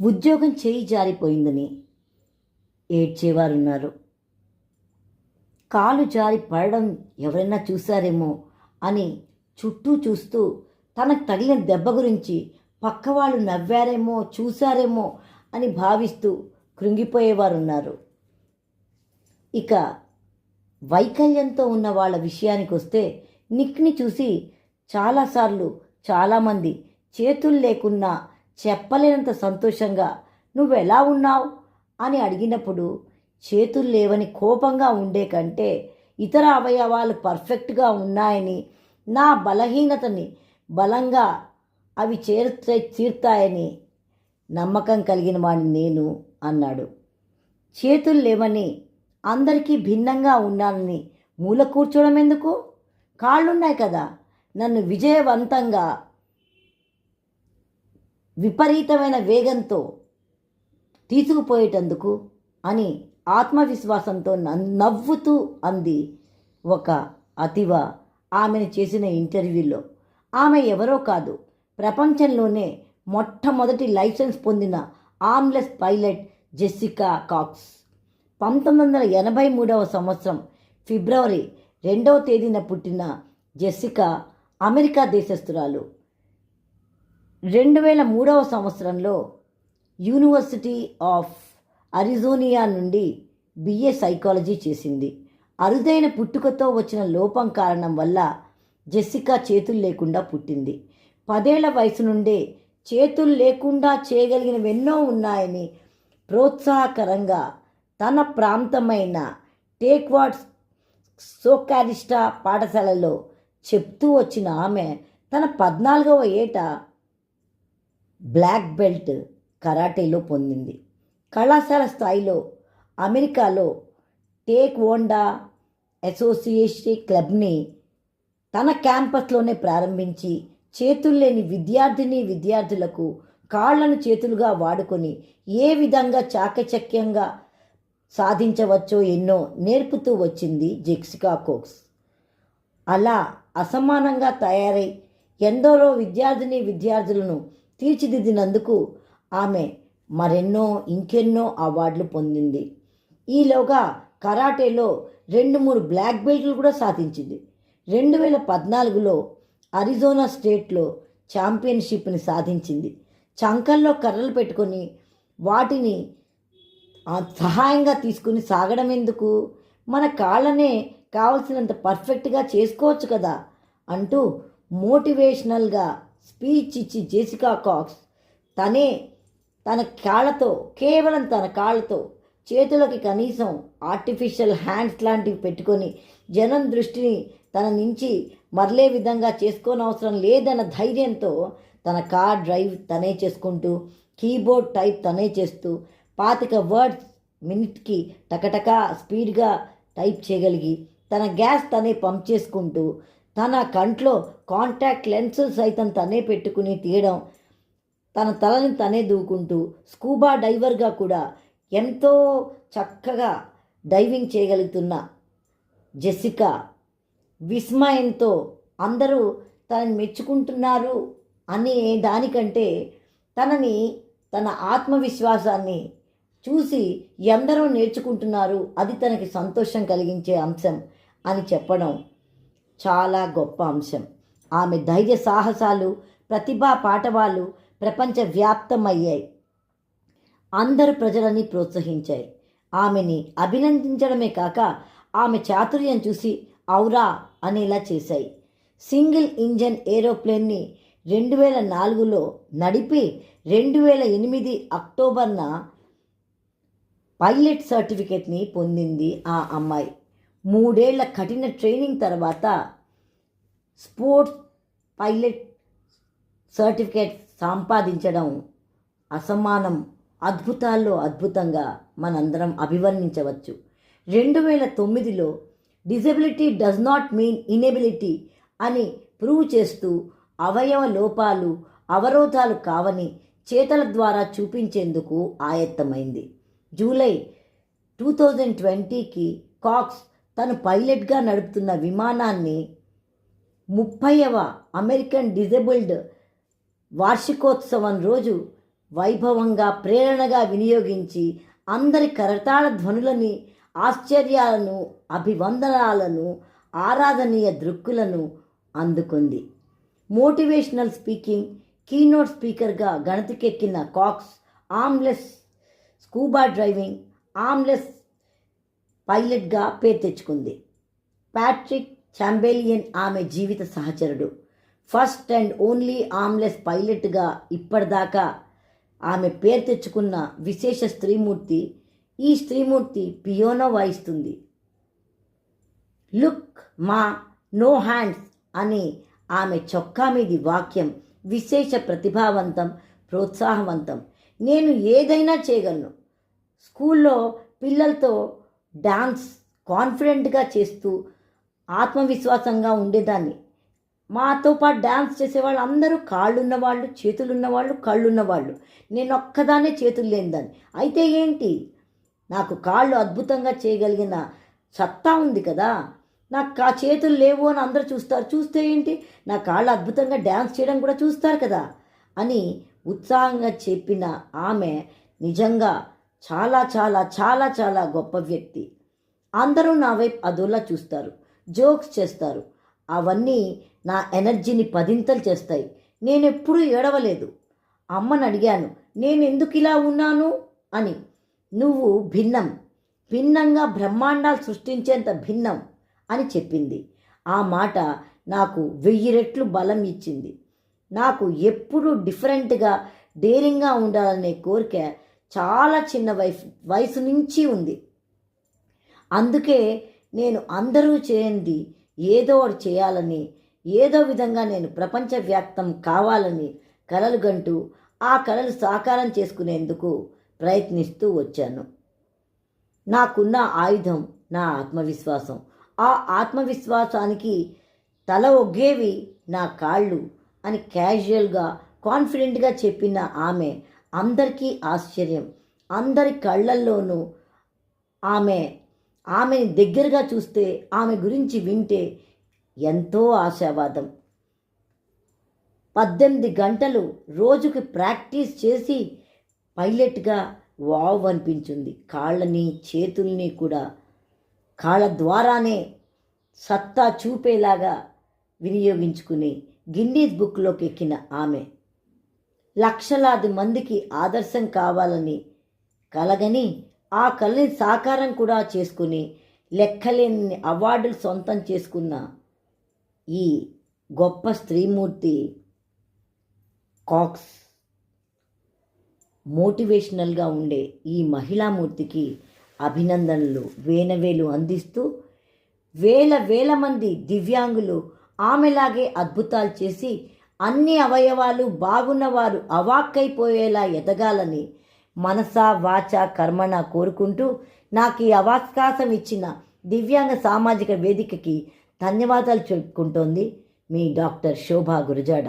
ఉద్యోగం చేయి జారిపోయిందని ఏడ్చేవారున్నారు. కాలు జారి పడడం ఎవరైనా చూశారేమో అని చుట్టూ చూస్తూ తనకు తగిలిన దెబ్బ గురించి పక్కవాళ్ళు నవ్వారేమో చూశారేమో అని భావిస్తూ కృంగిపోయేవారున్నారు. ఇక వైకల్యంతో ఉన్న వాళ్ళ విషయానికి వస్తే నిక్ని చూసి చాలాసార్లు చాలామంది చేతులు లేకున్నా చెప్పలేనంత సంతోషంగా నువ్వెలా ఉన్నావు? అని అడిగినప్పుడు చేతులు లేవని కోపంగా ఉండే కంటే ఇతర అవయవాలు పర్ఫెక్ట్గా ఉన్నాయని నా బలహీనతని బలంగా అవి చేరుతాయి తీర్తాయని నమ్మకం కలిగిన వాడిని నేను అన్నాడు. చేతులు లేవని అందరికీ భిన్నంగా ఉన్నానని మూల కూర్చోవడం ఎందుకు? కాళ్ళున్నాయి కదా. నన్ను విజయవంతంగా విపరీతమైన వేగంతో తీసుకుపోయేటందుకు అని ఆత్మవిశ్వాసంతో నన్- నవ్వుతూ అంది ఒక అతివ ఆమెను చేసిన ఇంటర్వ్యూలో. ఆమె ఎవరో కాదు ప్రపంచంలోనే మొట్టమొదటి లైసెన్స్ పొందిన ఆమ్లెస్ పైలట్ జెస్సికా కాక్స్. పంతొమ్మిది వందల ఎనభై మూడవ సంవత్సరం ఫిబ్రవరి రెండవ తేదీన పుట్టిన జెస్సికా అమెరికా దేశస్థురాలు. రెండు వేల మూడవ సంవత్సరంలో యూనివర్సిటీ ఆఫ్ అరిజోనియా నుండి బిఏ సైకాలజీ చేసింది. అరుదైన పుట్టుకతో వచ్చిన లోపం కారణం వల్ల జెస్సికా చేతులు లేకుండా పుట్టింది. పదేళ్ళ వయసు నుండే చేతులు లేకుండా చేయగలిగినవెన్నో ఉన్నాయని ప్రోత్సాహకరంగా తన ప్రాంతమైన టేక్వాడ్స్ సోకారిస్టా పాఠశాలలో చెప్తూ వచ్చిన ఆమె తన పద్నాలుగవ ఏట బ్లాక్ బెల్ట్ కరాటేలో పొందింది. కళాశాల స్థాయిలో అమెరికాలో టేక్ వోండా అసోసియేషన్ క్లబ్ని తన క్యాంపస్లోనే ప్రారంభించి చేతులు లేని విద్యార్థిని విద్యార్థులకు కాళ్ళను చేతులుగా వాడుకొని ఏ విధంగా చాకచక్యంగా సాధించవచ్చో ఎన్నో నేర్పుతూ వచ్చింది జెక్సికా కోక్స్. అలా అసమానంగా తయారై ఎందరో విద్యార్థిని విద్యార్థులను తీర్చిదిద్దినందుకు ఆమె మరెన్నో ఇంకెన్నో అవార్డులు పొందింది. ఈలోగా కరాటేలో రెండు మూడు బ్లాక్ బెల్ట్లు కూడా సాధించింది. రెండు వేల పద్నాలుగులో అరిజోనా స్టేట్లో ఛాంపియన్షిప్ని సాధించింది. చంకల్లో కర్రలు పెట్టుకొని వాటిని సహాయంగా తీసుకుని సాగడం ఎందుకు మన కాళ్ళనే కావలసినంత పర్ఫెక్ట్గా చేసుకోవచ్చు కదా అంటూ మోటివేషనల్గా స్పీచ్ ఇచ్చి జెసికా కాక్స్. తనే తన కాళ్ళతో కేవలం తన కాళ్ళతో చేతులకి కనీసం ఆర్టిఫిషియల్ హ్యాండ్స్ లాంటివి పెట్టుకొని జనం దృష్టిని తన నుంచి మరలే విధంగా చేసుకోనవసరం లేదన్న ధైర్యంతో తన కార్ డ్రైవ్ తనే చేసుకుంటూ కీబోర్డ్ టైప్ తనే చేస్తూ పాతిక వర్డ్స్ మినిట్కి టకటకా స్పీడ్గా టైప్ చేయగలిగి తన గ్యాస్ తనే పంప్ చేసుకుంటూ తన కంట్లో కాంటాక్ట్ లెన్స్ సైతం తనే పెట్టుకుని తీయడం తన తలని తనే దూకుంటూ స్కూబా డైవర్గా కూడా ఎంతో చక్కగా డైవింగ్ చేయగలుగుతున్న జెసికా విస్మయంతో అందరూ తనని మెచ్చుకుంటున్నారు అనే దానికంటే తనని తన ఆత్మవిశ్వాసాన్ని చూసి ఎందరో నేర్చుకుంటున్నారు అది తనకి సంతోషం కలిగించే అంశం అని చెప్పడం. చాలా గొప్ప అంశం. ఆమె ధైర్య సాహసాలు ప్రతిభా పాఠవాలు ప్రపంచవ్యాప్తమయ్యాయి. అందరు ప్రజలని ప్రోత్సహించాయి. ఆమెని అభినందించడమే కాక ఆమె చాతుర్యం చూసి ఔరా అనేలా చేశాయి. సింగిల్ ఇంజన్ ఏరోప్లేన్ని రెండు వేల నాలుగులో నడిపి రెండు వేల ఎనిమిది అక్టోబర్న పైలట్ సర్టిఫికేట్ని పొందింది ఆ అమ్మాయి. మూడేళ్ళ కఠిన ట్రైనింగ్ తర్వాత స్పోర్ట్స్ పైలట్ సర్టిఫికేట్ సంపాదించడం అసమానం. అద్భుతాల్లో అద్భుతంగా మనందరం అభివర్ణించవచ్చు. రెండు వేల తొమ్మిదిలో disability does not mean inability అని ప్రూవ్ చేస్తూ అవయవ లోపాలు అవరోధాలు కావని చేతల ద్వారా చూపించేందుకు ఆయత్తమైంది. జూలై టూ థౌజండ్ ట్వంటీకి కాక్స్ తను పైలట్గా నడుపుతున్న విమానాన్ని ముప్పైవ అమెరికన్ డిజబుల్డ్ వార్షికోత్సవం రోజు వైభవంగా ప్రేరణగా వినియోగించి అందరి కరతాళ ధ్వనులని ఆశ్చర్యాలను అభివందనాలను ఆరాధనీయ దృక్కులను అందుకుంది. మోటివేషనల్ స్పీకింగ్ కీనోట్ స్పీకర్గా గణతికెక్కిన Cox armless scuba driving armless పైలట్గా పేరు తెచ్చుకుంది. ప్యాట్రిక్ చాంబేలియన్ ఆమె జీవిత సహచరుడు. ఫస్ట్ అండ్ ఓన్లీ ఆమ్లెస్ పైలట్గా ఇప్పటిదాకా ఆమె పేరు తెచ్చుకున్న విశేష స్త్రీమూర్తి ఈ స్త్రీమూర్తి పియోనో వాయిస్తుంది లుక్ మా నో హ్యాండ్స్ అని ఆమె చొక్కా మీది వాక్యం విశేష ప్రతిభావంతం ప్రోత్సాహవంతం. నేను ఏదైనా చేయగలను. స్కూల్లో పిల్లలతో డాన్స్ కాన్ఫిడెంట్గా చేస్తూ ఆత్మవిశ్వాసంగా ఉండేదాన్ని. మాతో పాటు డ్యాన్స్ చేసేవాళ్ళు అందరూ కాళ్ళు ఉన్నవాళ్ళు చేతులు ఉన్నవాళ్ళు కళ్ళు ఉన్నవాళ్ళు నేను ఒక్కదానే చేతులు లేనిదాన్ని అయితే ఏంటి? నాకు కాళ్ళు అద్భుతంగా చేయగలిగిన సత్తా ఉంది కదా. నాకు ఆ చేతులు లేవు అని అందరూ చూస్తారు. చూస్తే ఏంటి? నా కాళ్ళు అద్భుతంగా డ్యాన్స్ చేయడం కూడా చూస్తారు కదా అని ఉత్సాహంగా చెప్పిన ఆమె నిజంగా చాలా చాలా చాలా చాలా గొప్ప వ్యక్తి. అందరూ నా వైపు అదోలా చూస్తారు జోక్స్ చేస్తారు. అవన్నీ నా ఎనర్జీని పదింతలు చేస్తాయి. నేను ఎప్పుడూ ఏడవలేదు. అమ్మని అడిగాను నేను ఎందుకు ఇలా ఉన్నాను? అని. నువ్వు భిన్నం భిన్నంగా బ్రహ్మాండాలు సృష్టించేంత భిన్నం అని చెప్పింది. ఆ మాట నాకు వెయ్యి రెట్లు బలం ఇచ్చింది. నాకు ఎప్పుడూ డిఫరెంట్గా డేరింగ్గా ఉండాలనే కోరిక చాలా చిన్న వయసు వయసు నుంచి ఉంది. అందుకే నేను అందరూ చేయండి ఏదో ఒకటి చేయాలని ఏదో విధంగా నేను ప్రపంచవ్యాప్తం కావాలని కలలు గంటూ ఆ కళలు సాకారం చేసుకునేందుకు ప్రయత్నిస్తూ వచ్చాను. నాకున్న ఆయుధం నా ఆత్మవిశ్వాసం. ఆ ఆత్మవిశ్వాసానికి తల ఒగ్గేవి నా కాళ్ళు అని క్యాజువల్గా కాన్ఫిడెంట్గా చెప్పిన ఆమె అందరికీ ఆశ్చర్యం. అందరి కళ్ళల్లోనూ ఆమె ఆమెని దగ్గరగా చూస్తే ఆమె గురించి వింటే ఎంతో ఆశావాదం. పద్దెనిమిది గంటలు రోజుకి ప్రాక్టీస్ చేసి పైలట్గా వావ్ అనిపించింది. కాళ్ళని చేతుల్ని కూడా కాళ్ళ ద్వారానే సత్తా చూపేలాగా వినియోగించుకుని గిన్నీస్ బుక్లోకి ఎక్కిన ఆమె. లక్షలాది మందికి ఆదర్శం కావాలని కలగని ఆ కళని సాకారం కూడా చేసుకుని లెక్కలేని అవార్డులు సొంతం చేసుకున్న ఈ గొప్ప స్త్రీమూర్తి కాక్స్ మోటివేషనల్గా ఉండే ఈ మహిళామూర్తికి అభినందనలు వేనవేలు అందిస్తూ వేల వేల మంది దివ్యాంగులు ఆమెలాగే అద్భుతాలు చేసి అన్ని అవయవాలు బాగున్నవారు అవాక్కైపోయేలా ఎదగాలని మనసా వాచ కర్మణ కోరుకుంటూ నాకు ఈ అవకాశం ఇచ్చిన దివ్యాంగ సామాజిక వేదికకి ధన్యవాదాలు చెప్పుకుంటోంది మీ డాక్టర్ శోభా గురజాడ.